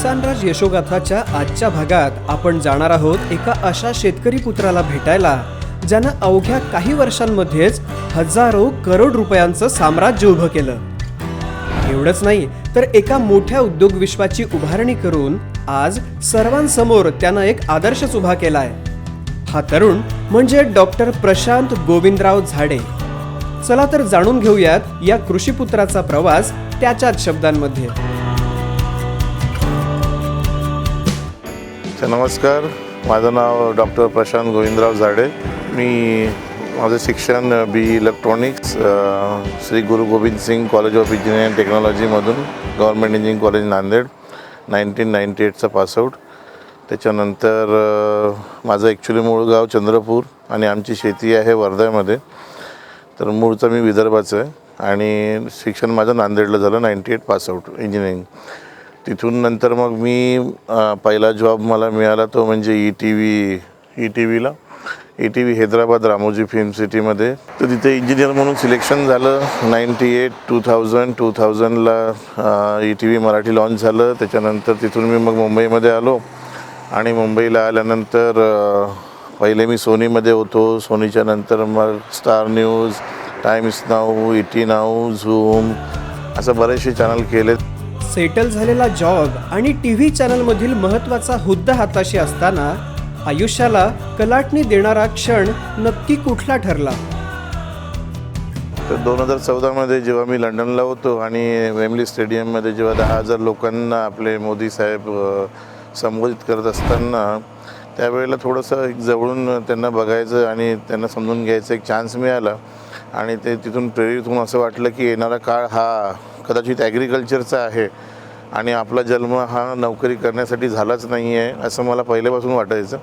किसानराज यशोगाथाच्या आजच्या भागात आपण जाणार आहोत एका अशा शेतकरी पुत्राला भेटायला ज्यानं अवघ्या काही वर्षांमध्येच हजारो करोड रुपयांचं साम्राज्य उभं केलं. एवढंच नाही तर एका मोठ्या उद्योग विश्वाची उभारणी करून आज सर्वांसमोर त्यानं एक आदर्शच उभा केलाय. हा तरुण म्हणजे डॉक्टर प्रशांत गोविंदराव झाडे. चला तर जाणून घेऊयात या कृषीपुत्राचा प्रवास त्याच्याच शब्दांमध्ये. नमस्कार. माझं नाव डॉक्टर प्रशांत गोविंदराव झाडे. मी माझं शिक्षण B electronics Shri Guru Gobind Singh college of engineering टेक्नॉलॉजीमधून government engineering college Nanded nineteen ninety एटचा pass out. त्याच्यानंतर माझं ॲक्च्युली मूळ गाव चंद्रपूर आणि आमची शेती आहे वर्ध्यामध्ये तर मूळचं मी विदर्भाचं आहे आणि शिक्षण माझं नांदेडला झालं नाईन्टी एट पासआउट इंजिनिअरिंग. तिथून नंतर मग मी पहिला जॉब मला मिळाला तो म्हणजे E T V E T व्हीला E T V Hyderabad Ramoji film सिटीमध्ये तर तिथे इंजिनियर म्हणून सिलेक्शन झालं. Ninety eight two thousand two थाउजंडला E T V Marathi launch झालं. त्याच्यानंतर तिथून मी मग मुंबईमध्ये आलो. आणि मुंबईला आल्यानंतर पहिले मी सोनीमध्ये होतो. सोनीच्या नंतर मग star news times now E T now zoom असं बरेचसे चॅनल केले सेटल झालेला जॉब आणि टी व्ही चॅनलमधील महत्त्वाचा हुद्दा हाताशी असताना आयुष्याला कलाटणी देणारा क्षण नक्की कुठला ठरला? तर दोन हजार चौदामध्ये जेव्हा मी लंडनला होतो आणि वेमली स्टेडियममध्ये जेव्हा दहा हजार लोकांना आपले मोदी साहेब संबोधित करत असताना त्यावेळेला थोडंसं एक जवळून त्यांना बघायचं आणि त्यांना समजून घ्यायचं एक चान्स मिळाला. आणि ते तिथून प्रेरित होऊन असं वाटलं की येणारा काळ हा कदाचित ॲग्रिकल्चरचा आहे आणि आपला जन्म हा नोकरी करण्यासाठी झालाच नाही आहे असं मला पहिल्यापासून वाटायचं.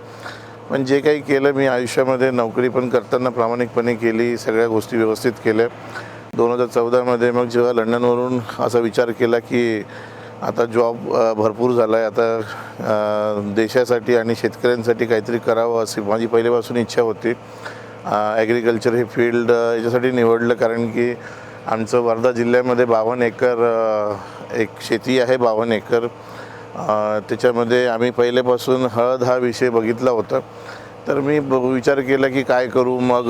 पण जे काही केलं मी आयुष्यामध्ये नोकरी पण करताना प्रामाणिकपणे केली सगळ्या गोष्टी व्यवस्थित केल्या. दोन हजार चौदामध्ये मग जेव्हा लंडनवरून असा विचार केला की आता जॉब भरपूर झाला आहे आता देशासाठी आणि शेतकऱ्यांसाठी काहीतरी करावं अशी माझी पहिल्यापासून इच्छा होती. ॲग्रिकल्चर हे फील्ड याच्यासाठी निवडलं कारण की आमचं वर्धा जिल्ह्यामध्ये बावन्न एकर एक शेती आहे बावन्न एकर. त्याच्यामध्ये आम्ही पहिल्यापासून हळद हा विषय बघितला होता. तर मी ब- विचार केला की काय करू? मग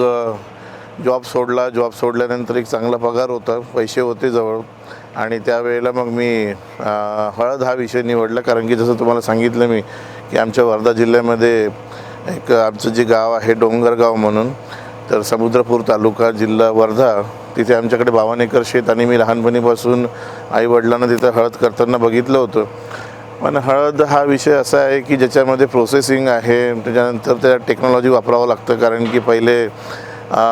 जॉब सोडला. जॉब सोडल्यानंतर एक चांगला पगार होता. पैसे होते जवळ. आणि त्यावेळेला मग मी हळद हा विषय निवडला. कारण की जसं तुम्हाला सांगितलं मी की आमच्या वर्धा जिल्ह्यामध्ये एक आमचं जे गाव आहे डोंगरगाव म्हणून तर समुद्रपूर तालुका जिल्हा वर्धा. तिथे आमच्याकडे बावन्न एकर शेत आणि मी लहानपणीपासून आईवडिलांना तिथं हळद करताना बघितलं होतं. पण हळद हा विषय असा आहे की ज्याच्यामध्ये प्रोसेसिंग आहे त्याच्यानंतर त्या टेक्नॉलॉजी वापरावं लागतं कारण की पहिले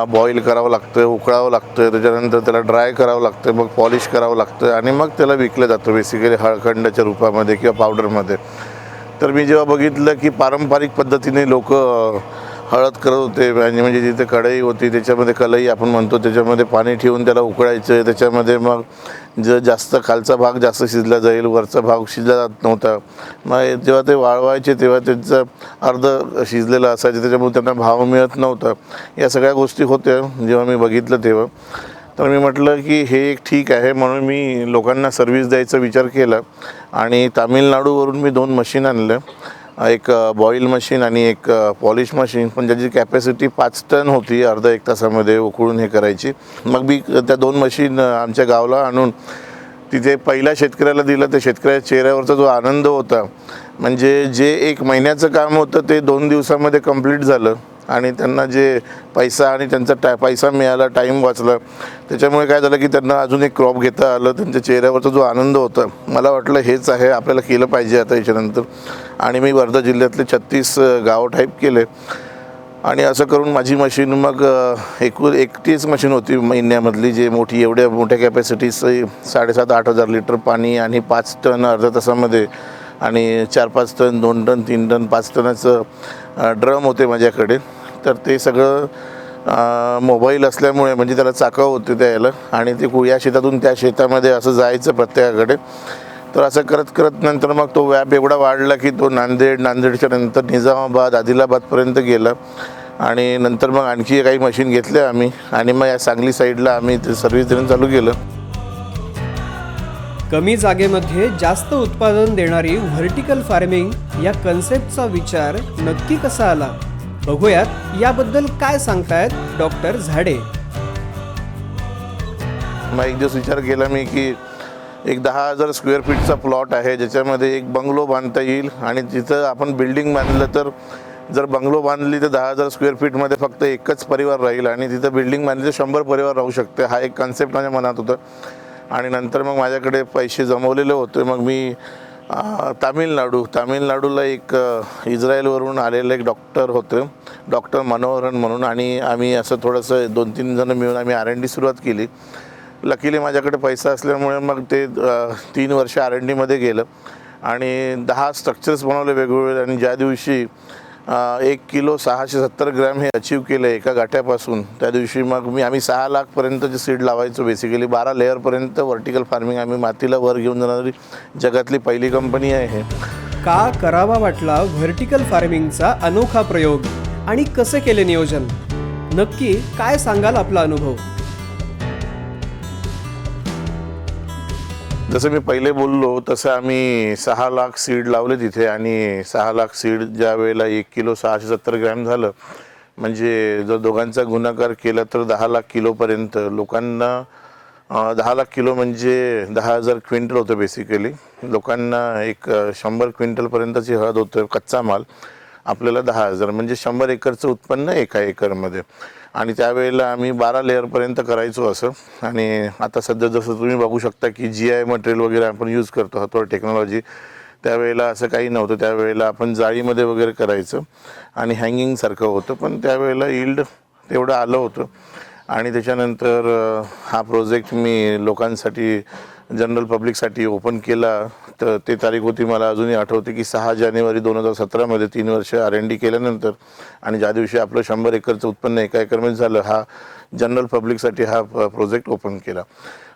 बॉईल करावं लागतं उकळावं लागतं त्याच्यानंतर त्याला ड्राय करावं लागतं मग पॉलिश करावं लागतं आणि मग त्याला विकलं जातं बेसिकली हळखंडाच्या रूपामध्ये किंवा पावडरमध्ये तर मी जेव्हा बघितलं की पारंपरिक पद्धतीने लोक हळद करत होते आणि म्हणजे जिथे कढई होती त्याच्यामध्ये कलई आपण म्हणतो त्याच्यामध्ये पाणी ठेवून त्याला उकळायचं त्याच्यामध्ये मग ज जास्त खालचा भाग जास्त शिजला जाईल वरचा भाग शिजला जात नव्हता. मग जेव्हा ते वाळवायचे तेव्हा त्यांचं अर्ध शिजलेलं असायचं त्याच्यामुळे त्यांना भाव मिळत नव्हता. या सगळ्या गोष्टी होत्या जेव्हा मी बघितलं तेव्हा. तर मी म्हटलं की हे एक ठीक आहे म्हणून मी लोकांना सर्व्हिस द्यायचा विचार केला. आणि तामिळनाडूवरून मी दोन मशीन आणलं. एक बॉईल मशीन आणि एक पॉलिश मशीन पण ज्याची कॅपॅसिटी पाच टन होती अर्धा एक तासामध्ये उकळून हे करायची. मग मी त्या दोन मशीन आमच्या गावाला आणून तिथे पहिल्या शेतकऱ्याला दिलं. त्या शेतकऱ्याच्या चेहऱ्यावरचा जो आनंद होता म्हणजे जे एक महिन्याचं काम होतं ते दोन दिवसामध्ये कंप्लीट झालं. आणि त्यांना जे पैसा आणि त्यांचा टा पैसा मिळाला टाईम वाचला त्याच्यामुळे काय झालं की त्यांना अजून एक क्रॉप घेता आलं त्यांच्या चेहऱ्यावरचा जो आनंद होता मला वाटलं हेच आहे आपल्याला केलं पाहिजे आता याच्यानंतर. आणि मी वर्धा जिल्ह्यातले छत्तीस गावं टाईप केले. आणि असं करून माझी मशीन मग एकूण एकटीच मशीन होती महिन्यामधली जे मोठी एवढ्या मोठ्या कॅपॅसिटीचं साडेसात आठ हजार लिटर पाणी आणि पाच टन अर्धा तासामध्ये आणि चार पाच टन दोन टन तीन टन पाच टनाचं ड्रम होते माझ्याकडे. तर ते सगळं मोबाईल असल्यामुळे म्हणजे त्याला चाकं होती त्याला आणि ते कु- या शेतातून त्या शेतामध्ये असं जायचं प्रत्येकाकडे. तर असं करत करत नंतर मग तो व्याप एवढा वाढला की तो नांदेड नांदेडच्या नंतर निजामाबाद आदिलाबादपर्यंत गेला. आणि नंतर मग आणखी काही मशीन घेतल्या आम्ही. आणि मग या सांगली साईडला आम्ही ते सर्व्हिस देणं चालू केलं. कमी जागेमध्ये जास्त उत्पादन देणारी व्हर्टिकल फार्मिंग या कन्सेप्टचा विचार नक्की कसा आला? बघूयात याबद्दल काय सांगतायत डॉक्टर झाडे. मग एक दिवस विचार केला मी की एक दहा हजार स्क्वेअर फीटचा प्लॉट आहे ज्याच्यामध्ये एक बंगलो बांधता येईल आणि तिथं आपण बिल्डिंग बांधलं तर जर बंगलो बांधली तर दहा हजार स्क्वेअर फीटमध्ये फक्त एकच परिवार राहील आणि तिथं बिल्डिंग बांधली तर शंभर परिवार राहू शकते. हा एक कन्सेप्ट माझ्या मनात होतं. आणि नंतर मग माझ्याकडे पैसे जमवलेले होते. मग मी तामिळनाडू. तामिळनाडूला एक इस्रायलवरून आलेले एक डॉक्टर होते. डॉक्टर मनोहरन म्हणून आणि आम्ही असं थोडंसं दोन तीन जण मिळून आम्ही आर एन डी सुरुवात केली. लकीली माझ्याकडे पैसा असल्यामुळे मग ते तीन वर्ष आर एन डीमध्ये गेलं. आणि दहा स्ट्रक्चर्स बनवले वेगवेगळे आणि ज्या दिवशी एक किलो सहाशे सत्तर ग्रॅम हे अचीव केलं एका गाठ्यापासून. त्या दिवशी मग मी आम्ही सहा लाखपर्यंतचे सीड लावायचो बेसिकली बारा लेअरपर्यंत व्हर्टिकल फार्मिंग आम्ही मातीला वर घेऊन जाणारी जगातली पहिली कंपनी आहे. का करावा वाटला व्हर्टिकल फार्मिंगचा अनोखा प्रयोग? आणि कसे केले नियोजन? नक्की काय सांगाल आपला अनुभव? जसं मी पहिले बोललो तसं आम्ही सहा लाख सीड लावले तिथे आणि सहा लाख सीड ज्या वेळेला एक किलो सहाशे सत्तर ग्रॅम झालं म्हणजे जर दोघांचा गुणाकार केला तर दहा लाख किलोपर्यंत लोकांना दहा लाख किलो म्हणजे दहा हजार क्विंटल होतं बेसिकली लोकांना एक शंभर क्विंटलपर्यंतची हळद होतं कच्चा माल. आपल्याला दहा हजार म्हणजे शंभर एकरचं उत्पन्न एका एकरमध्ये. आणि त्यावेळेला आम्ही बारा लेअरपर्यंत करायचो असं. आणि आता सध्या जसं तुम्ही बघू शकता की जी आय मटेरियल वगैरे आपण यूज करतो हातोर टेक्नॉलॉजी त्यावेळेला असं काही नव्हतं. त्यावेळेला आपण जाळीमध्ये वगैरे करायचं आणि हँगिंगसारखं होतं. पण त्यावेळेला इल्ड तेवढं आलं होतं. आणि त्याच्यानंतर हा प्रोजेक्ट मी लोकांसाठी जनरल पब्लिकसाठी ओपन केला. तर ते तारीख होती मला अजूनही आठवते की सहा जानेवारी दोन हजार सतरामध्ये तीन वर्ष आर एन डी केल्यानंतर आणि ज्या दिवशी आपलं शंभर एकरचं उत्पन्न एका एकरमध्ये झालं हा जनरल पब्लिकसाठी हा प्रोजेक्ट ओपन केला.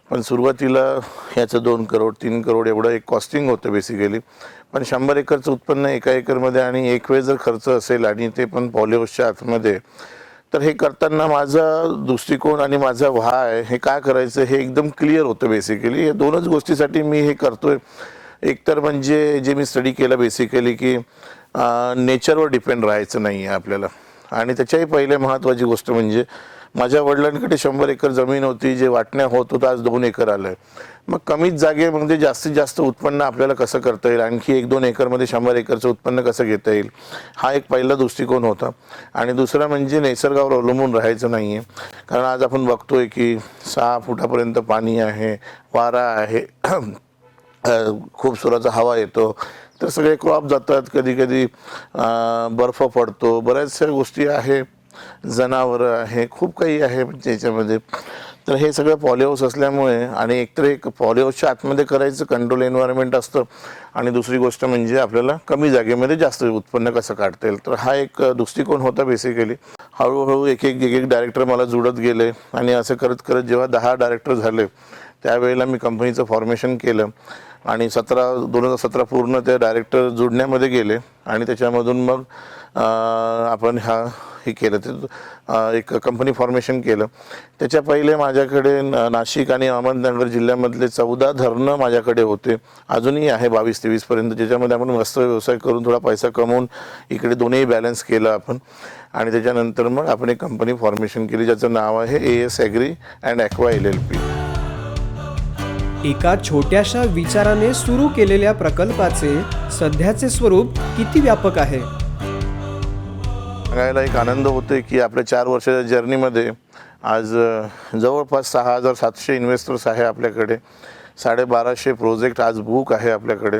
पण सुरुवातीला ह्याचं दोन करोड तीन करोड एवढं एक कॉस्टिंग होतं बेसिकली पण शंभर एकरचं उत्पन्न एका एकरमध्ये आणि एक वेळ जर खर्च असेल आणि ते पण पॉलिहाऊसच्या आतमध्ये तर हे करताना माझा दृष्टिकोन आणि माझा व्हाय हे काय करायचं हे एकदम क्लिअर होतं बेसिकली या दोनच गोष्टीसाठी मी हे करतोय. एक तर म्हणजे जे मी स्टडी केलं बेसिकली की नेचरवर डिपेंड राहायचं नाही आहे आपल्याला. आणि त्याच्याही पहिले महत्त्वाची गोष्ट म्हणजे माझ्या वडिलांकडे शंभर एकर जमीन होती जे वाटण्या होत होतं आज दोन एकर आलं मग कमीच जागेमध्ये म्हणजे जास्तीत जास्त उत्पन्न आपल्याला कसं करता येईल? आणखी एक दोन एकरमध्ये शंभर एकरचं उत्पन्न कसं घेता येईल? हा एक पहिला दृष्टिकोन होता. आणि दुसरा म्हणजे निसर्गावर अवलंबून राहायचं नाही आहे कारण आज आपण बघतोय की सहा फुटापर्यंत पाणी आहे वारा आहे खूप सुराचा हवा येतो. तर सगळे क्रॉप जातात कधी कधी बर्फ पडतो. बऱ्याचशा गोष्टी आहे. जनावरं आहे खूप काही आहे त्याच्यामध्ये. तर हे सगळं पॉलिओस असल्यामुळे आणि एकतर एक पॉलिओसच्या आतमध्ये करायचं कंट्रोल एन्व्हायरमेंट असतं आणि दुसरी गोष्ट म्हणजे आपल्याला कमी जागेमध्ये जास्त उत्पन्न कसं काढता येईल. तर हा एक दृष्टिकोन होता बेसिकली हळूहळू एक एक एक एक डायरेक्टर मला जुळत गेले आणि असं करत करत जेव्हा दहा डायरेक्टर झाले त्यावेळेला मी कंपनीचं फॉर्मेशन केलं. आणि सतरा दोन हजार सतरा पूर्ण ते डायरेक्टर जुडण्यामध्ये गेले. आणि त्याच्यामधून मग आपण हा हे केलं. ते एक कंपनी फॉर्मेशन केलं. त्याच्या पहिले माझ्याकडे नाशिक आणि अहमदनगर जिल्ह्यामधले चौदा धरणं माझ्याकडे होते. अजूनही आहे बावीस तेवीसपर्यंत ज्याच्यामध्ये आपण मस्त व्यवसाय करून थोडा पैसा कमवून इकडे दोन्ही बॅलन्स केलं आपण. आणि त्याच्यानंतर मग आपण एक कंपनी फॉर्मेशन केली ज्याचं नाव आहे A S agri and aqua L L P एका छोट्याशा विचाराने सुरू केलेल्या प्रकल्पाचे सध्याचे स्वरूप किती व्यापक आहे? सांगायला एक आनंद होतोय की आपल्या चार वर्षाच्या जर्नीमध्ये आज जवळपास सहा हजार सातशे इन्व्हेस्टर्स आहे आपल्याकडे. साडेबाराशे प्रोजेक्ट आज बुक आहे आपल्याकडे.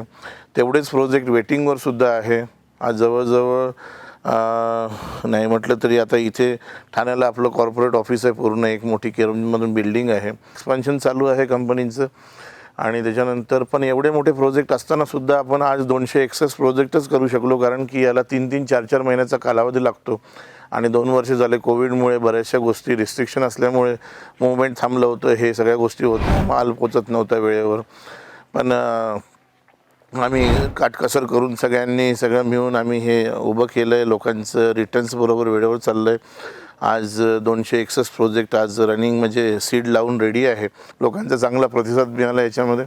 तेवढेच प्रोजेक्ट वेटिंगवर सुद्धा आहे. आज जवळजवळ नाही म्हटलं तरी आता इथे ठाण्याला आपलं कॉर्पोरेट ऑफिस आहे पूर्ण एक मोठी केरमधून बिल्डिंग आहे. एक्सपान्शन चालू आहे कंपनीचं आणि त्याच्यानंतर पण एवढे मोठे प्रोजेक्ट असताना सुद्धा आपण आज दोनशे एक्सेस प्रोजेक्टच करू शकलो कारण की याला तीन तीन चार चार महिन्याचा कालावधी लागतो. आणि दोन वर्ष झाले कोविडमुळे बऱ्याचशा गोष्टी रिस्ट्रिक्शन असल्यामुळे मुवमेंट थांबलं होतं हे सगळ्या गोष्टी होत्या माल पोचत नव्हता वेळेवर. पण आम्ही काटकसर करून सगळ्यांनी सगळं मिळून आम्ही हे उभं केलं आहे लोकांचं रिटर्न्स बरोबर वेळेवर चाललं आहे आज दोनशे एकसष्ट प्रोजेक्ट आज रनिंग म्हणजे सीड लावून रेडी आहे. लोकांचा चांगला प्रतिसाद मिळाला याच्यामध्ये.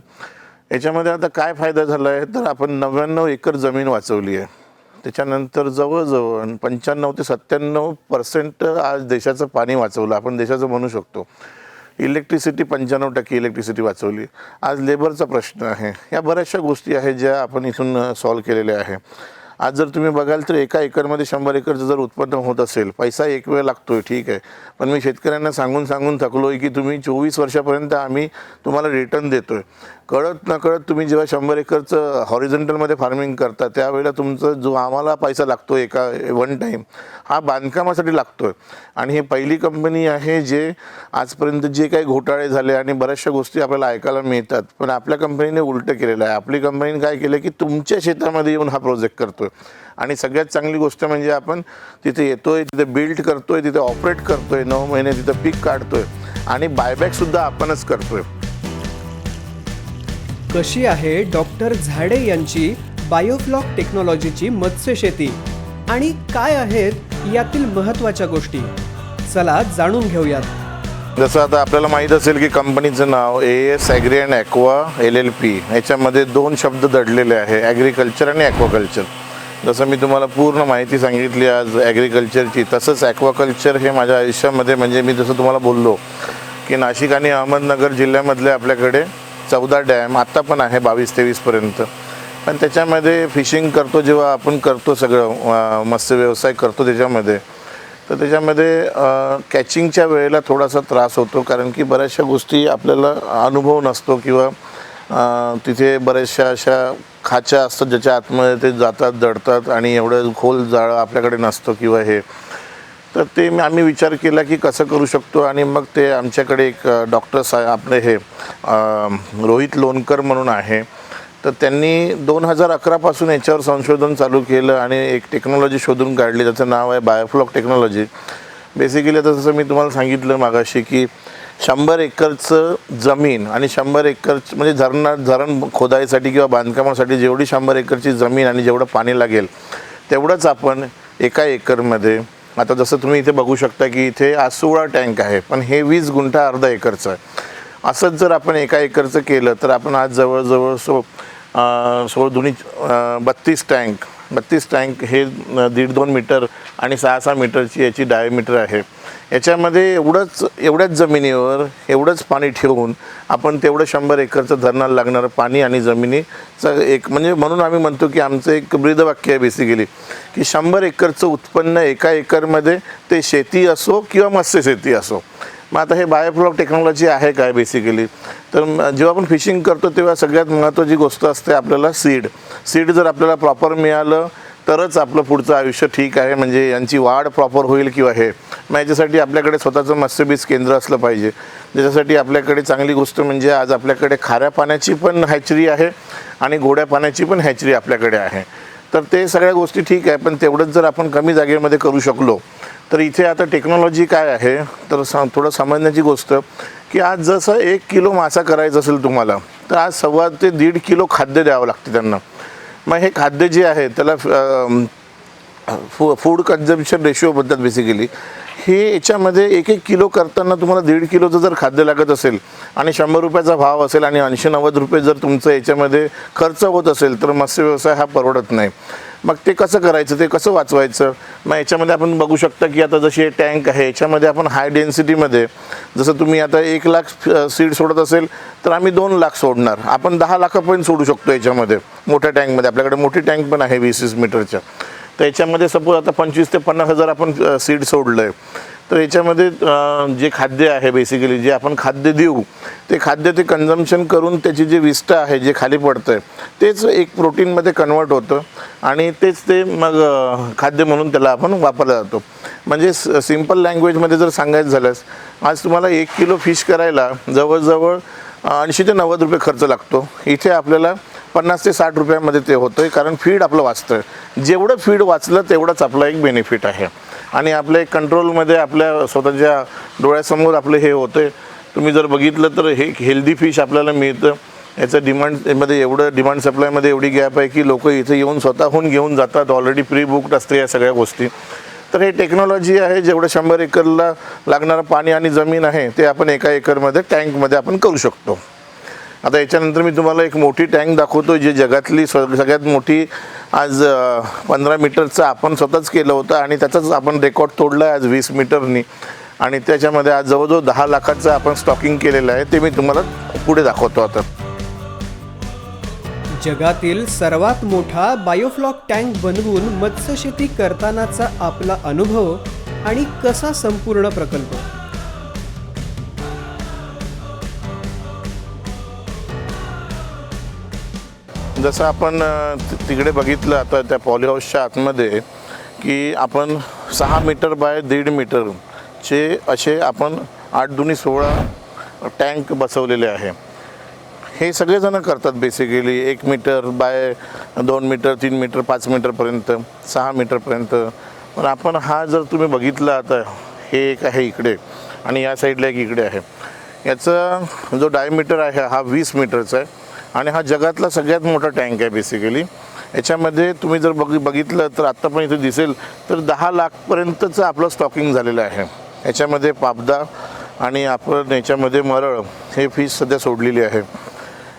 याच्यामध्ये आता काय फायदा झाला आहे तर आपण नव्याण्णव एकर जमीन वाचवली आहे. त्याच्यानंतर जवळजवळ पंच्याण्णव ते सत्त्याण्णव पर्सेंट आज देशाचं पाणी वाचवलं. आपण देशाचं म्हणू शकतो. इलेक्ट्रिसिटी पंच्याण्णव टक्के इलेक्ट्रिसिटी वाचवली. आज लेबरचा प्रश्न आहे. या बऱ्याचशा गोष्टी आहेत ज्या आपण इथून सॉल्व केलेल्या आहे. आज जर तुम्ही बघाल तर एका एकरमध्ये शंभर एकरचं जर उत्पन्न होत असेल पैसा एक वेळ लागतोय ठीक आहे. पण मी शेतकऱ्यांना सांगून सांगून थकलो आहे की तुम्ही चोवीस वर्षापर्यंत आम्ही तुम्हाला रिटर्न देतोय. कळत नकळत तुम्ही जेव्हा शंभर एकरचं हॉरिझेंटलमध्ये फार्मिंग करता त्यावेळेला तुमचं जो आम्हाला पैसा लागतो एका वन टाईम हा बांधकामासाठी लागतो आहे आणि ही पहिली कंपनी आहे जे आजपर्यंत जे काही घोटाळे झाले आणि बऱ्याचशा गोष्टी आपल्याला ऐकायला मिळतात. पण आपल्या कंपनीने उलटं केलेलं आहे. आपली कंपनीने काय केलं की तुमच्या शेतामध्ये येऊन हा प्रोजेक्ट करतो. करतोय. आणि सगळ्यात चांगली गोष्ट म्हणजे आपण तिथे येतोय तिथे बिल्ड करतोय तिथे ऑपरेट करतोय नऊ महिने तिथं पीक काढतोय. आणि बायबॅकसुद्धा आपणच करतोय. कशी आहे डॉक्टर झाडे यांची बायोफ्लॉक टेक्नॉलॉजीची मत्स्य शेती? आणि काय आहेत यातील महत्त्वाच्या गोष्टी? चला जाणून घेऊयात. जसं आता आपल्याला माहीत असेल की कंपनीचं नाव A S agri and aqua L L P ह्याच्यामध्ये दोन शब्द दडलेले आहे ॲग्रिकल्चर आणि ॲक्वाकल्चर जसं मी तुम्हाला पूर्ण माहिती सांगितली आज ॲग्रिकल्चरची तसंच ॲक्वाकल्चर हे माझ्या आयुष्यामध्ये म्हणजे मी जसं तुम्हाला बोललो की नाशिक आणि अहमदनगर जिल्ह्यामधले आपल्याकडे चौदा डॅम आत्ता पण आहे बावीस तेवीसपर्यंत पण त्याच्यामध्ये फिशिंग करतो जेव्हा आपण करतो सगळं मत्स्य व्यवसाय करतो त्याच्यामध्ये. तर त्याच्यामध्ये कॅचिंगच्या वेळेला थोडासा त्रास होतो कारण की बऱ्याचशा गोष्टी आपल्याला अनुभव नसतो किंवा तिथे बऱ्याचशा अशा खाच्या असतात ज्याच्या आतमध्ये ते जातात दडतात आणि एवढं खोल जाळं आपल्याकडे नसतं किंवा हे. तर ते मी- आम्ही विचार केला की कसं करू शकतो आणि मग ते आमच्याकडे एक डॉक्टर सा आपले हे रोहित लोणकर म्हणून आहे. तर त्यांनी दोन हजार अकरापासून याच्यावर संशोधन चालू केलं आणि एक टेक्नॉलॉजी शोधून काढली. त्याचं नाव आहे बायोफ्लॉक टेक्नॉलॉजी. बेसिकली आता जसं मी तुम्हाला सांगितलं मागाशी की शंभर एकरचं जमीन आणि शंभर एकर म्हणजे धरणा धरण खोदायसाठी किंवा बांधकामासाठी जेवढी शंभर एकरची जमीन आणि जेवढं पाणी लागेल तेवढंच आपण एका एकरमध्ये आता जसं तुम्ही इथे बघू शकता की इथे आज सोळा टँक आहे पण हे वीस गुंठा अर्धा एकरचं आहे. असंच जर आपण एका एकरचं केलं तर आपण आज जवळजवळ सो सो सोळ दोन्ही बत्तीस टँक बत्तीस टँक हे दीड दोन मीटर आणि सहा सहा मीटरची याची डायमीटर आहे. याच्यामध्ये एवढंच एवढ्याच जमिनीवर एवढंच पाणी ठेवून आपण तेवढं शंभर एकरचं धरणाला लागणारं पाणी आणि जमिनीचं एक म्हणजे म्हणून आम्ही म्हणतो की आमचं एक ब्रीदवाक्य आहे बेसिकली की शंभर एकरचं उत्पन्न एका एकरमध्ये ते शेती असो किंवा मत्स्यशेती असो. मग आता हे बायोफ्लॉक टेक्नॉलॉजी आहे काय बेसिकली तर जेव्हा आपण फिशिंग करतो तेव्हा सगळ्यात महत्त्वाची गोष्ट असते आपल्याला सीड सीड जर आपल्याला प्रॉपर मिळालं तरच आपलं पुढचं आयुष्य ठीक आहे. म्हणजे यांची वाढ प्रॉपर होईल किंवा हे. मग याच्यासाठी आपल्याकडे स्वतःचं मत्स्यबीज केंद्र असलं पाहिजे. ज्याच्यासाठी आपल्याकडे चांगली गोष्ट म्हणजे आज आपल्याकडे खाऱ्या पाण्याची पण हॅचरी आहे आणि गोड्या पाण्याची पण हॅचरी आपल्याकडे आहे. तर ते सगळ्या गोष्टी ठीक आहे पण तेवढंच जर आपण कमी जागेमध्ये करू शकलो तर इथे आता टेक्नॉलॉजी काय आहे? तर स थोडं समजण्याची गोष्ट की आज जसं एक किलो मासा करायचा असेल तुम्हाला तर आज सव्वा ते दीड किलो खाद्य द्यावं लागते त्यांना. मग हे खाद्य जे आहे त्याला फू फूड कन्झम्पशन रेशिओ म्हणतात बेसिकली हे याच्यामध्ये एक एक किलो करताना तुम्हाला दीड किलोचं जर खाद्य लागत असेल आणि शंभर रुपयाचा भाव असेल आणि ऐंशी नव्वद रुपये जर तुमचं याच्यामध्ये खर्च होत असेल तर मत्स्य व्यवसाय हा परवडत नाही. मग ते कसं करायचं? ते कसं वाचवायचं? मग याच्यामध्ये आपण बघू शकता की आता जशी हे टँक आहे याच्यामध्ये आपण हाय डेन्सिटीमध्ये जसं तुम्ही आता एक लाख सीड सोडत असेल तर आम्ही दोन लाख सोडणार. आपण दहा लाखापर्यंत सोडू शकतो याच्यामध्ये मोठ्या टँकमध्ये. आपल्याकडे मोठी टँक पण आहे वीस वीस मीटरच्या. तर याच्यामध्ये सपोज आता पंचवीस ते पन्नास हजार आपण सीड सोडलं आहे तर याच्यामध्ये जे खाद्य आहे बेसिकली जे आपण खाद्य देऊ ते खाद्य ते कन्झम्पशन करून त्याची जे विष्ट आहे जे खाली पडतं आहे तेच एक प्रोटीनमध्ये कन्वर्ट होतं आणि तेच ते मग खाद्य म्हणून त्याला आपण वापरला जातो. म्हणजे सिंपल लँग्वेजमध्ये जर सांगायचं झाल्यास आज तुम्हाला एक किलो फिश करायला जवळजवळ ऐंशी ते नव्वद रुपये खर्च लागतो. इथे आपल्याला पन्नास ते साठ रुपयामध्ये ते होतं आहे कारण फीड आपलं वाचतं जेवढं फीड वाचलं तेवढंच आपलं एक बेनिफिट आहे. आणि आपल्या एक कंट्रोलमध्ये आपल्या स्वतःच्या डोळ्यासमोर आपलं हे होतं आहे तुम्ही जर बघितलं तर हे हेल्दी फिश आपल्याला मिळतं. याचं डिमांडमध्ये एवढं डिमांड सप्लायमध्ये एवढी गॅप आहे की लोक इथे येऊन स्वतःहून घेऊन जातात. ऑलरेडी प्री बुकड असते या सगळ्या गोष्टी. तर हे टेक्नॉलॉजी आहे जेवढं शंभर एकरला लागणारं पाणी आणि जमीन आहे ते आपण एका एकरमध्ये टँकमध्ये आपण करू शकतो. आता याच्यानंतर मी तुम्हाला एक मोठी टँक दाखवतो जी जगातली स- सगळ्यात मोठी आज पंधरा मीटरचं आपण स्वतःच केलं होतं आणि त्याचाच आपण रेकॉर्ड तोडला आहे आज वीस मीटरनी. आणि त्याच्यामध्ये आज जवळजवळ दहा लाखाचं आपण स्टॉकिंग केलेलं आहे ते मी तुम्हाला पुढे दाखवतो आता. जगातील सर्वात मोठा बायोफ्लॉक टँक बनवून मत्स्यशेती करतानाचा आपला अनुभव आणि कसा संपूर्ण प्रकल्प? जसं आपण तिकडे बघितलं आता त्या पॉलीहाऊसच्या आतमध्ये की आपण सहा मीटर बाय दीड मीटरचे असे आपण आठ दुनी सोळा टँक बसवलेले आहे. हे सगळेजणं करतात बेसिकली एक मीटर बाय दोन मीटर तीन मीटर पाच मीटरपर्यंत सहा मीटरपर्यंत पण आपण हा जर तुम्ही बघितला आता हे एक आहे इकडे आणि या साईडला एक इकडे आहे. याचा जो डायमीटर आहे हा वीस मीटरचा आहे. आणि हा जगातला सगळ्यात मोठा टँक आहे बेसिकली याच्यामध्ये तुम्ही जर बघ बघितलं तर आत्ता पण इथे दिसेल तर दहा लाखपर्यंतचं आपलं स्टॉकिंग झालेलं आहे. याच्यामध्ये पापदा आणि आपण याच्यामध्ये मरळ हे फिश सध्या सोडलेली आहे.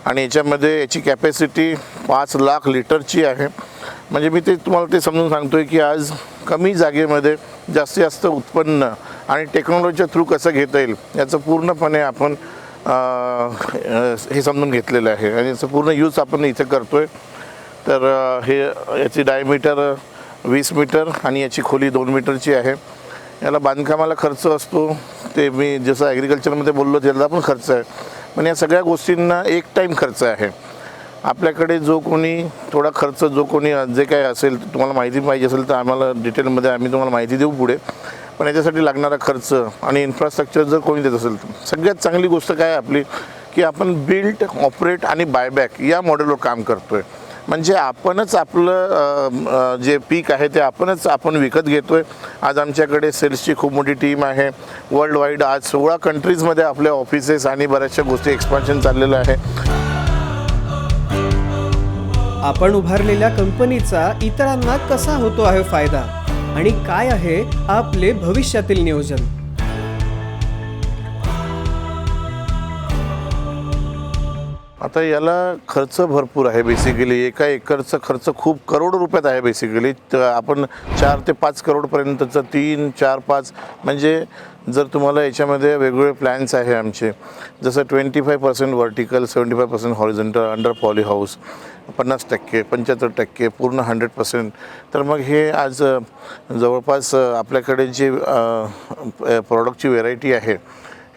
आणि याच्यामध्ये याची कॅपॅसिटी पाच लाख लिटरची आहे. म्हणजे मी ते तुम्हाला ते समजून सांगतो आहे की आज कमी जागेमध्ये जास्तीत जास्त उत्पन्न आणि टेक्नॉलॉजीच्या थ्रू कसं घेता येईल याचं पूर्णपणे आपण हे समजून घेतलेलं आहे. आणि याचं पूर्ण यूज आपण इथे करतो आहे तर हे याची डायमीटर वीस मीटर आणि याची खोली दोन मीटरची आहे. याला बांधकामाला खर्च असतो. ते मी जसं ॲग्रिकल्चरमध्ये बोललो त्याला पण खर्च आहे. पण या सगळ्या गोष्टींना एक टाईम खर्च आहे. आपल्याकडे जो कोणी थोडा खर्च जो कोणी जे काही असेल तुम्हाला माहिती पाहिजे असेल तर आम्हाला डिटेलमध्ये आम्ही तुम्हाला माहिती देऊ पुढे. पण याच्यासाठी लागणारा खर्च आणि इन्फ्रास्ट्रक्चर जर कोणी देत असेल तर सगळ्यात चांगली गोष्ट काय आहे आपली की आपण बिल्ड ऑपरेट आणि बायबॅक या मॉडेलवर काम करतो आहे म्हणजे आपणच आपलं जे पीक आहे ते आपणच आपण विकत घेतो आहे आज आमच्याकडे सेल्सची खूप मोठी टीम आहे. वर्ल्ड वाईड आज सोळा कंट्रीजमध्ये आपले ऑफिसेस आणि बऱ्याचशा गोष्टी एक्सपान्शन चाललेलं आहे. आपण उभारलेल्या कंपनीचा इतरांना कसा होतो आहे फायदा? आणि काय आहे आपले भविष्यातील नियोजन? आता याला खर्च भरपूर आहे बेसिकली एका एकरचा खर्च खूप करोड रुपयात आहे बेसिकली तर आपण चार ते पाच करोडपर्यंतचं तीन चार पाच म्हणजे जर तुम्हाला याच्यामध्ये वेगवेगळे प्लॅन्स आहे आमचे जसं twenty five percent vertical seventy five percent horizontal under poly house पन्नास टक्के पंच्याहत्तर टक्के पूर्ण हंड्रेड पर्सेंट तर मग हे आज जवळपास आपल्याकडे जे प्रॉडक्टची व्हेरायटी आहे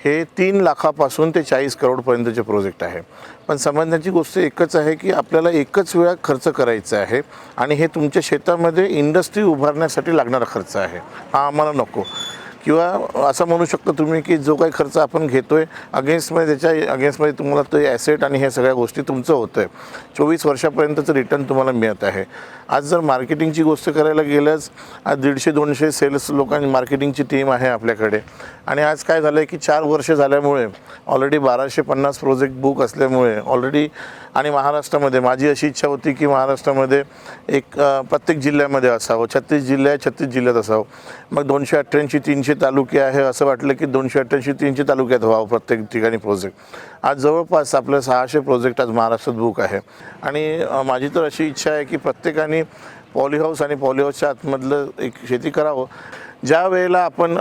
हे तीन लाखापासून ते चाळीस करोडपर्यंतचे प्रोजेक्ट आहे. पण समजण्याची गोष्ट एकच आहे की आपल्याला एकच वेळा खर्च करायचा आहे आणि हे तुमच्या शेतामध्ये इंडस्ट्री उभारण्यासाठी लागणारा खर्च आहे. हा आम्हाला नको. किंवा असं म्हणू शकता तुम्ही की जो काही खर्च आपण घेतो आहे अगेन्स्टमध्ये त्याच्या अगेन्स्टमध्ये तुम्हाला ते ॲसेट आणि ह्या सगळ्या गोष्टी तुमचं होतं आहे चोवीस वर्षापर्यंतचं रिटर्न तुम्हाला मिळत आहे. आज जर मार्केटिंगची गोष्ट करायला गेल्यास आज दीडशे दोनशे सेल्स लोकांची मार्केटिंगची टीम आहे आपल्याकडे. आणि आज काय झालं आहे की चार वर्ष झाल्यामुळे ऑलरेडी बाराशे पन्नास प्रोजेक्ट बुक असल्यामुळे ऑलरेडी आणि महाराष्ट्रामध्ये माझी अशी इच्छा होती की महाराष्ट्रामध्ये एक प्रत्येक जिल्ह्यामध्ये असावं. छत्तीस जिल्हे छत्तीस जिल्ह्यात असावं. मग दोनशे अठ्ठ्याऐंशी तीनशे तालुके आहे असं वाटलं की दोनशे अठ्ठ्याऐंशी तीनशे तालुक्यात व्हावं प्रत्येक ठिकाणी प्रोजेक्ट आज जवळपास आपलं सहाशे प्रोजेक्ट आज महाराष्ट्रात बुक आहे. आणि माझी तर अशी इच्छा आहे की प्रत्येकाने पॉलीहाऊस आणि पॉली हाऊसच्या आतमधलं एक शेती करावं. ज्या वेळेला आपण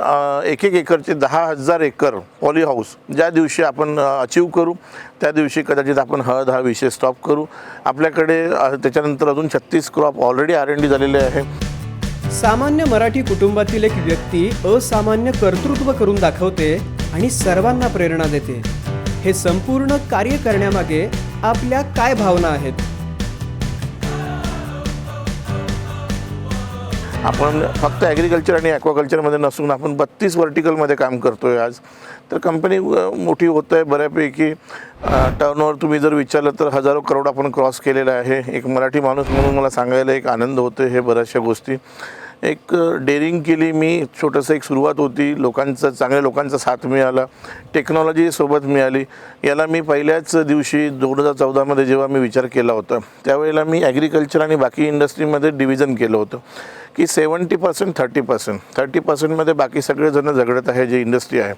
एक एक एकरचे दहा हजार एकर पॉलीहाऊस ज्या दिवशी आपण अचीव करू त्या दिवशी कदाचित आपण हळद हा विषय स्टॉप करू. आपल्याकडे त्याच्यानंतर अजून छत्तीस crop already R N D झालेले आहे. सामान्य मराठी कुटुंबातील एक व्यक्ती असामान्य कर्तृत्व करून दाखवते आणि सर्वांना प्रेरणा देते. हे संपूर्ण कार्य करण्यामागे आपल्या काय भावना आहेत? आपण फक्त ॲग्रिकल्चर आणि ॲक्वाकल्चरमध्ये नसून आपण बत्तीस व्हर्टिकलमध्ये काम करतो आहे आज. तर कंपनी मोठी होत आहे बऱ्यापैकी टर्नओव्हर तुम्ही जर विचारलं तर हजारो करोड आपण क्रॉस केलेला आहे. एक मराठी माणूस म्हणून मला सांगायला एक आनंद होतो हे बऱ्याचशा गोष्टी. एक डेअरिंग केली मी. छोटंसं एक सुरुवात होती. लोकांचा चांगल्या लोकांचा साथ मिळाला. टेक्नॉलॉजी सोबत मिळाली. याला मी पहिल्याच दिवशी दोन हजार चौदामध्ये जेव्हा मी विचार केला होता त्यावेळेला मी ॲग्रिकल्चर आणि बाकी इंडस्ट्रीमध्ये डिव्हिजन केलं होतं. की seventy percent thirty percent. Thirty पर्सेंटमध्ये बाकी सगळेजणं झगडत आहे जे इंडस्ट्री आहे.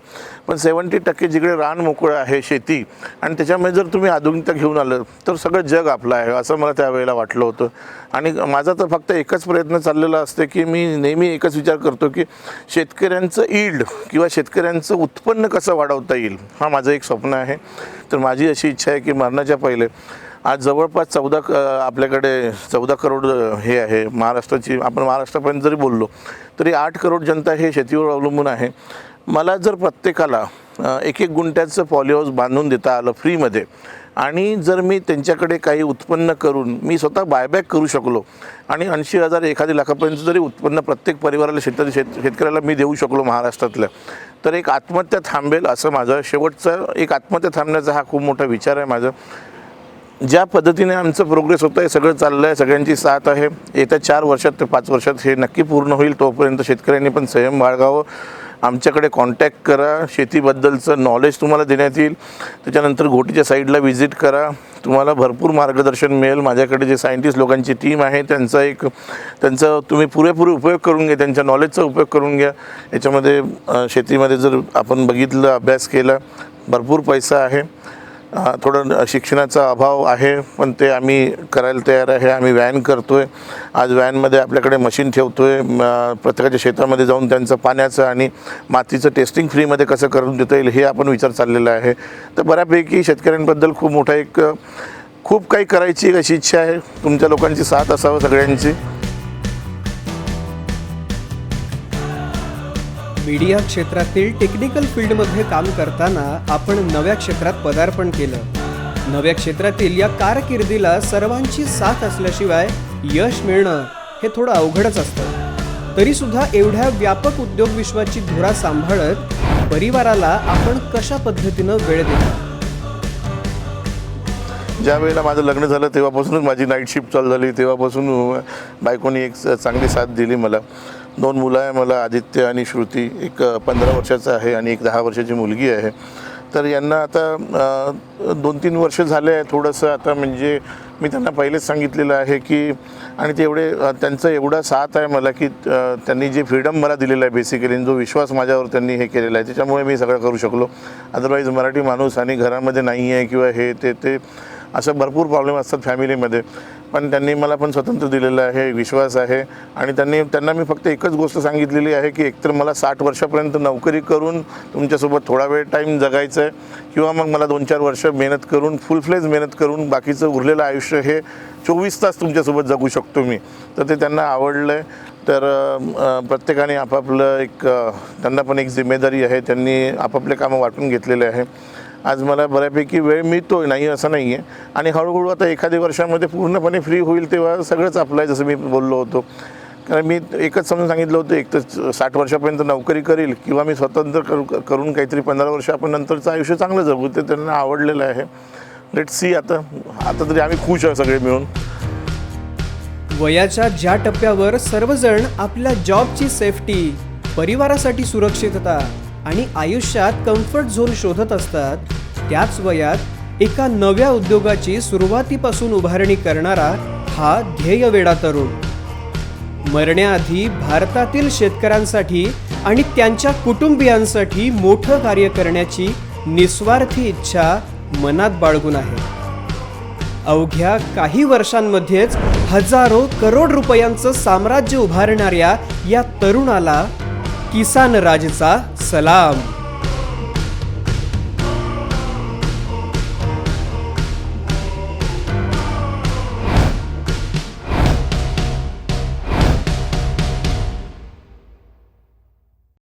पण सेवन्टी टक्के जिकडे रान मोकळं आहे शेती आणि त्याच्यामध्ये जर तुम्ही आधुनिकता घेऊन आलं तर सगळं जग आपलं आहे असं मला त्यावेळेला वाटलं होतं. आणि माझा तर फक्त एकच प्रयत्न चाललेला असते की मी नेहमी एकच विचार करतो की शेतकऱ्यांचं ईल्ड किंवा शेतकऱ्यांचं उत्पन्न कसं वाढवता येईल हा माझं एक स्वप्न आहे. तर माझी अशी इच्छा आहे की मरणाच्या पहिले आज जवळपास चौदा क आपल्याकडे चौदा करोड हे आहे. महाराष्ट्राची आपण महाराष्ट्रापर्यंत जरी बोललो तरी आठ करोड जनता हे शेतीवर अवलंबून आहे. मला जर प्रत्येकाला एक एक गुंट्याचं पॉलिहाऊस बांधून देता आलं फ्रीमध्ये आणि जर मी त्यांच्याकडे काही उत्पन्न करून मी स्वतः बायबॅक करू शकलो आणि ऐंशी हजार एखादी लाखापर्यंत जरी उत्पन्न प्रत्येक परिवाराला शेतकरी शेत शेतकऱ्याला मी देऊ शकलो महाराष्ट्रातल्या तर एक आत्महत्या थांबेल असं माझं शेवटचं एक आत्महत्या थांबण्याचा हा खूप मोठा विचार आहे माझा. ज्या पद्धतीने आमचं प्रोग्रेस होतं आहे सगळं चाललं आहे सगळ्यांची साथ आहे. येत्या चार वर्षात ते पाच वर्षात हे नक्की पूर्ण होईल तोपर्यंत शेतकऱ्यांनी पण संयम बाळगावं. आमच्याकडे कॉन्टॅक्ट करा. शेतीबद्दलचं नॉलेज तुम्हाला देण्यात येईल. त्याच्यानंतर घोटीच्या साईडला व्हिजिट करा. तुम्हाला भरपूर मार्गदर्शन मिळेल. माझ्याकडे जे सायंटिस्ट लोकांची टीम आहे त्यांचा एक त्यांचा तुम्ही पुरेपूर उपयोग करून घ्या. त्यांच्या नॉलेजचा उपयोग करून घ्या. याच्यामध्ये शेतीमध्ये जर आपण बघितलं अभ्यास केला भरपूर पैसा आहे. थोडं शिक्षणाचा अभाव आहे पण ते आम्ही करायला तयार आहे आम्ही व्हॅन करतो आहे आज व्हॅनमध्ये आपल्याकडे मशीन ठेवतो आहे प्रत्येकाच्या शेतामध्ये जाऊन त्यांचं पाण्याचं आणि मातीचं टेस्टिंग फ्रीमध्ये कसं करून देता येईल हे आपण विचार चाललेला आहे. तर बऱ्यापैकी शेतकऱ्यांबद्दल खूप मोठा एक खूप काही करायची एक अशी इच्छा आहे. तुमच्या लोकांची साथ असावं सगळ्यांची. मीडिया क्षेत्रातील टेक्निकल फील्डमध्ये काम करताना आपण नव्या क्षेत्रात पदार्पण केलं. नव्या क्षेत्रातील या कारकिर्दीला सर्वांची साथ असल्याशिवाय यश मिळणं हे थोडं अवघडच असतं. तरीसुद्धा एवढ्या व्यापक उद्योग विश्वाची धुरा सांभाळत परिवाराला आपण कशा पद्धतीनं वेळ देतो ज्या वेळेला माझं लग्न झालं तेव्हापासूनच माझी नाईट शिफ्ट चालू झाली. तेव्हापासून बायकोनी एक चांगली साथ दिली मला. दोन मुलं आहे मला आदित्य आणि श्रुती. एक पंधरा वर्षाचा आहे आणि एक दहा वर्षाची मुलगी आहे. तर यांना आता दोन तीन वर्ष झाले आहे थोडंसं. आता म्हणजे मी त्यांना पहिलेच सांगितलेलं आहे की आणि ते एवढे त्यांचं एवढा साथ आहे मला की त्यांनी जे फ्रीडम मला दिलेलं आहे बेसिकली जो विश्वास माझ्यावर त्यांनी हे केलेला आहे त्याच्यामुळे मी सगळं करू शकलो. अदरवाईज मराठी माणूस आणि घरामध्ये नाही आहे किंवा हे ते ते असं भरपूर प्रॉब्लेम असतात फॅमिलीमध्ये पण त्यांनी मला पण स्वतंत्र दिलेलं आहे विश्वास आहे. आणि त्यांनी त्यांना मी फक्त एकच गोष्ट सांगितलेली आहे की एकतर मला साठ वर्षापर्यंत नोकरी करून तुमच्यासोबत थोडा वेळ टाईम जगायचं आहे किंवा मग मला दोन चार वर्ष मेहनत करून फुल फ्लेज मेहनत करून बाकीचं उरलेलं आयुष्य हे चोवीस तास तुमच्यासोबत जगू शकतो मी. तर ते त्यांना आवडलं आहे तर प्रत्येकाने आपापलं एक त्यांना पण एक जिम्मेदारी आहे. त्यांनी आपापले कामं वाटून घेतलेले आहे. आज मला बऱ्यापैकी वेळ मिळतो नाही असं नाही आहे आणि हळूहळू आता एखाद्या वर्षामध्ये पूर्णपणे फ्री होईल तेव्हा सगळंच आपलं आहे जसं मी बोललो होतो. कारण मी एकच समजून सांगितलं होतं एक तर साठ वर्षापर्यंत नोकरी करील किंवा मी स्वतंत्र करू करून काहीतरी पंधरा वर्ष आपण नंतरचं आयुष्य चांगलं जगू ते त्यांना आवडलेलं आहे. लेट सी आता आता तरी आम्ही खुश आहोत सगळे मिळून. वयाच्या ज्या टप्प्यावर सर्वजण आपल्या जॉबची सेफ्टी परिवारासाठी सुरक्षितता आणि आयुष्यात कम्फर्ट झोन शोधत असतात त्याच वयात एका नव्या उद्योगाची सुरुवातीपासून उभारणी करणारा हा ध्येयवेडा तरुण. मरण्याआधी भारतातील शेतकऱ्यांसाठी आणि त्यांच्या कुटुंबियांसाठी मोठं कार्य करण्याची निस्वार्थी इच्छा मनात बाळगून आहे. अवघ्या काही वर्षांमध्येच हजारो करोड रुपयांचं साम्राज्य उभारणाऱ्या या तरुणाला किसान राजचा সালাম